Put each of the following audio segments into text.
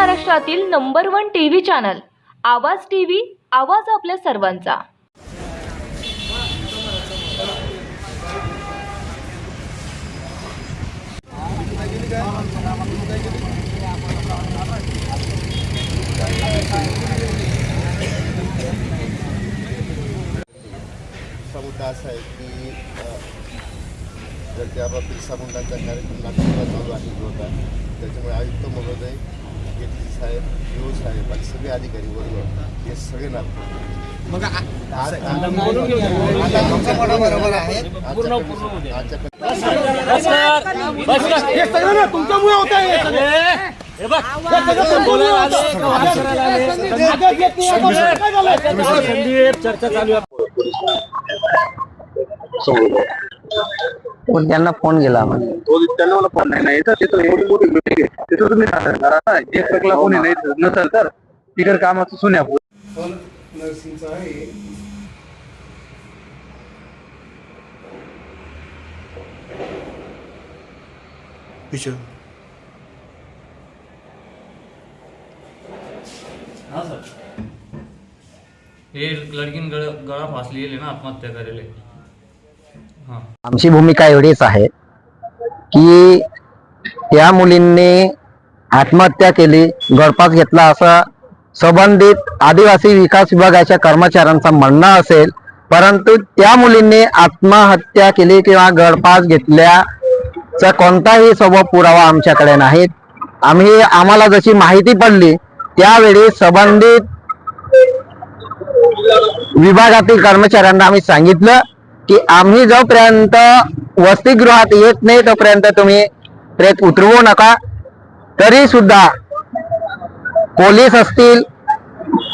महाराष्ट्रातील number one TV channel Awaaz TV आवाज आपल्या सर्वांचा. दुसरा मुद्दा असा आहे की जर त्या बाबतीत मुंडांचा कार्यक्रम नागपूरला चालू आहे होता त्याच्यामुळे आयुक्त महोदय जेटली साहेब पी साहेब आणि सगळे अधिकारी वर्ग हे सगळे नागपूर मग बरोबर आहे हे तुमच्यामुळे होत आहे हे सगळं. हे सगळं मागे त्यांना फोन गेला म्हणजे तो त्यांना मला फोन नाही नाही तर तिथं एवढी मोठी मीटिंग आहे तिथं तुम्ही सादर करा ना एक ट्रकला कोणी नाही नसेल तर तिकडे कामाचं सुन्या पण नर्सिंगचा आहे. हाँ सर. हे लड़कीन गळा गळा फासली ना आत्महत्या करेल. आमची भूमिका एवढीच आहे की त्या मुलींनी आत्महत्या केली गळफास घेतला असं संबंधित आदिवासी विकास विभागाच्या कर्मचाऱ्यांचं म्हणणं असेल परंतु त्या मुलींनी आत्महत्या केली किंवा गळफास घेतल्याचा कोणताही सबब पुरावा आमच्याकडे नाहीत आम्ही आम्हाला जशी माहिती पडली त्यावेळी संबंधित विभागातील कर्मचाऱ्यांना आम्ही सांगितलं की आम्ही जोपर्यंत वसतिगृहात येत नाही तोपर्यंत तुम्ही प्रेत उतरवू नका. तरी सुद्धा पोलीस असतील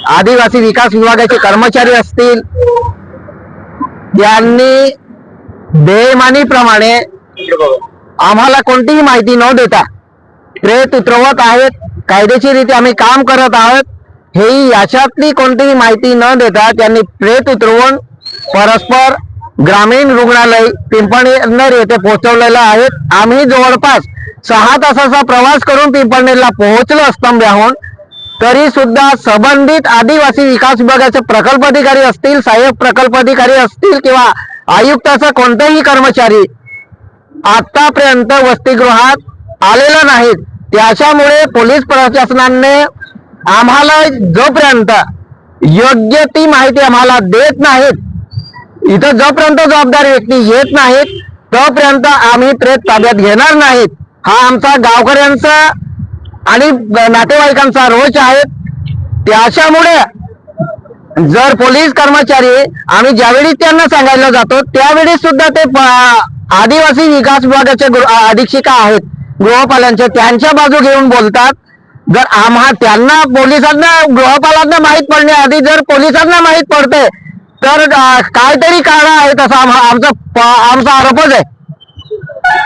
आदिवासी विकास विभागाचे कर्मचारी असतील यांनी बेमानीप्रमाणे आम्हाला कोणतीही माहिती न देता प्रेत उतरवत आहेत. कायदेशीरित्या आम्ही काम करत आहोत. हेही याच्यातली कोणतीही माहिती न देता त्यांनी प्रेत उतरवून परस्पर ग्रामीण रुग्णालय पिंपणेर येथे पोहोचवलेलं आहेत आम्ही जवळपास सहा तासाचा प्रवास करून पिंपळनेरला पोहोचलो स्तंभ्याहून. तरी सुद्धा संबंधित आदिवासी विकास विभागाचे प्रकल्प अधिकारी असतील सहाय्यक प्रकल्प अधिकारी असतील किंवा आयुक्ताचा कोणताही कर्मचारी आतापर्यंत वसतिगृहात आलेला नाहीत त्याच्यामुळे पोलीस प्रशासनाने आम्हाला जोपर्यंत योग्य ती माहिती आम्हाला देत नाहीत इथं जोपर्यंत जबाबदार व्यक्ती येत नाहीत तोपर्यंत आम्ही प्रेत ताब्यात घेणार नाहीत. हा आमचा गावकऱ्यांचा आणि नातेवाईकांचा रोष आहे. त्याच्यामुळे जर पोलीस कर्मचारी आम्ही ज्यावेळी त्यांना सांगायला जातो त्यावेळी सुद्धा ते आदिवासी विकास विभागाचे अधीक्षिका आहेत. गृहपालांचे त्यांच्या बाजू घेऊन बोलतात. जर आम्हा त्यांना पोलिसांना गृहपालांना माहीत पडण्याआधी जर पोलिसांना माहीत पडते तर काहीतरी कारण आहे तसा आमचा आमचा आरोपच आहे.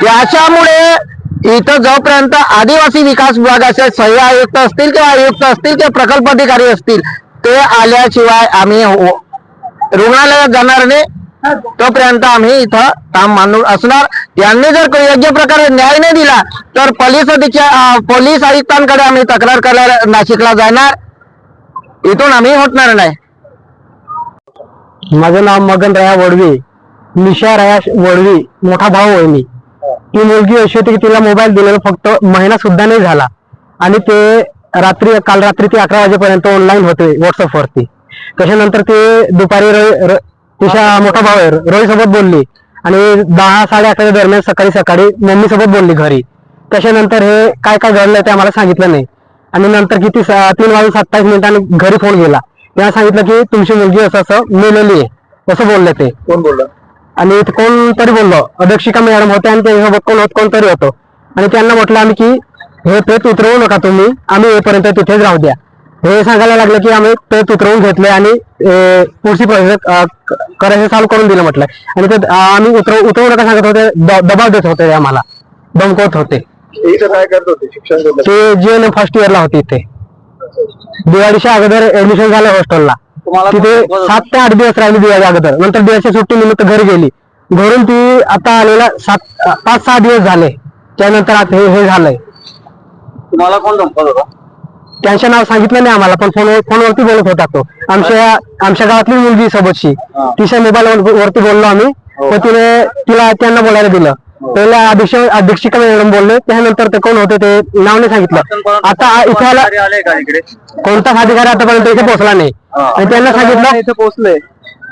याच्यामुळे इथं जोपर्यंत आदिवासी विकास विभागाचे सह्य आयुक्त असतील किंवा आयुक्त असतील किंवा प्रकल्प अधिकारी असतील ते आल्याशिवाय आम्ही हो, रुग्णालयात जाणार नाही. तोपर्यंत आम्ही इथं काम मानून असणार. त्यांनी जर योग्य प्रकारे न्याय नाही दिला तर पोलीस अधीक्षक पोलीस आयुक्तांकडे आम्ही तक्रार करायला नाशिकला जाणार. इथून आम्ही होणार नाही. माझं नाव मगन राया वडवी निशा राया वडवी मोठा भाऊ आहे मी. ती मुलगी अशी होती की तिला मोबाईल दिलेला फक्त महिना सुद्धा नाही झाला. आणि ते रात्री काल रात्री ते अकरा वाजेपर्यंत ऑनलाईन होते व्हॉट्सअपवरती त्याच्यानंतर ते दुपारी तिच्या मोठा भाऊ आहे सोबत बोलली. आणि दहा साडे अकराच्या दरम्यान सकाळी सकाळी मम्मी सोबत बोलली घरी. त्याच्यानंतर हे काय काय घडलं ते आम्हाला सांगितलं नाही. आणि नंतर किती स- तीन वाजून सत्तावीस मिनिटांनी घरी फोन गेला. तेव्हा सांगितलं की तुमची मुलगी असं असं मेलेली आहे. असं बोलले ते. कोण बोलला? आणि ते कोणतरी बोललो. अध्यक्षिका मॅडम होते आणि त्याच्यासोबत कोण होत कोणतरी होतो. आणि त्यांना म्हटलं आम्ही की हे पेट उतरवू नका तुम्ही. आम्ही येईपर्यंत तिथेच राहू द्या. हे सांगायला लागलं की आम्ही पेट उतरवून घेतले आणि पुढची प्रोसेस करायचं चालू करून दिलं म्हटलं. आणि ते आम्ही उतरव उतरवू नका सांगत होते. दबाव देत होते आम्हाला. धमकवत होते. इथं काय करत होते? शिक्षण ते जे फर्स्ट इयरला होते इथे. दिवाळीच्या अगोदर ऍडमिशन झालं हॉस्टेलला तिथे सात ते आठ दिवस राहिली दिवाळी अगोदर. नंतर दिवाळीच्या सुट्टी निमित्त घरी गेली. घरून ती आता आलेला सात पाच सहा दिवस झाले. त्यानंतर आता हे हे झालंय. तुम्हाला कोण धमकत होता? त्यांचं नाव सांगितलं नाही आम्हाला पण फोन फोनवरती बोलत होता तो. आमच्या आमच्या गावातली मुलगी सोबतची. तिच्या मोबाईल वरती बोललो आम्ही. तर तिने तिला त्यांना बोलायला दिलं. पहिला अध्यक्ष अध्यक्षिका मॅडम बोलले. त्यानंतर ते कोण होते ते नाव नाही सांगितलं. आता इथे आला आले का इकडे? कोणताच अधिकारी आतापर्यंत इथे पोहोचला नाही. आणि त्यांना सांगितलं इथे पोहोचले.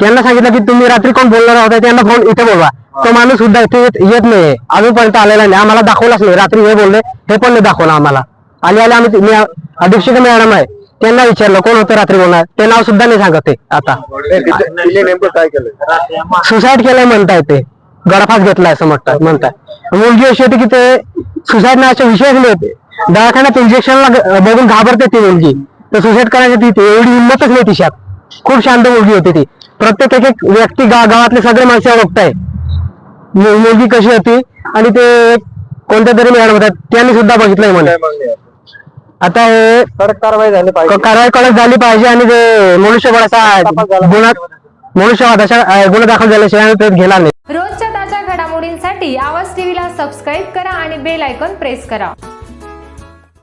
त्यांना सांगितलं की तुम्ही रात्री कोण बोलणार होता त्यांना फोन इथे बोलवा. तो माणूस सुद्धा इथे येत येत नाही अजूनपर्यंत आलेला नाही. आम्हाला दाखवलाच नाही. रात्री हे बोलले हे पण नाही दाखवलं आम्हाला. आले आले आम्ही मी अध्यक्षिका मॅडम आहे. त्यांना विचारलं कोण होतं रात्री बोलणार? ते नाव सुद्धा नाही सांगत ते आता. तिने नेमकं काय केलं सुसाईड केलंय म्हणताय ते. गळफास घेतलाय असं म्हणतात म्हणताय मुलगी अशी होती की ते सुसाईड नावाचा विषयच नाही ते दवाखान्यात इंजेक्शनला बघून घाबरते ती मुलगी. तर सुसाईड करायची ती एवढी हिंमतच नाही तिच्यात. खूप शांत मुलगी होती ती. प्रत्येक एक एक व्यक्ती गा गावातले सगळे माणसं मु- मुलगी कशी होती आणि ते कोणत्या तरी मॅडम होत्या त्यांनी सुद्धा बघितलंय म्हणे आता हे कडक कारवाई झाली कारवाई कडक झाली पाहिजे आणि ते मनुष्यबळाचा गुन्हा मनुष्यवाद अशा गुन्हा दाखल झाल्याशिवाय ते घेणार नाही. रोजच्या ताज्या घडामोडींसाठी आवाज टीव्हीला सबस्क्राईब करा आणि बेल आयकॉन प्रेस करा.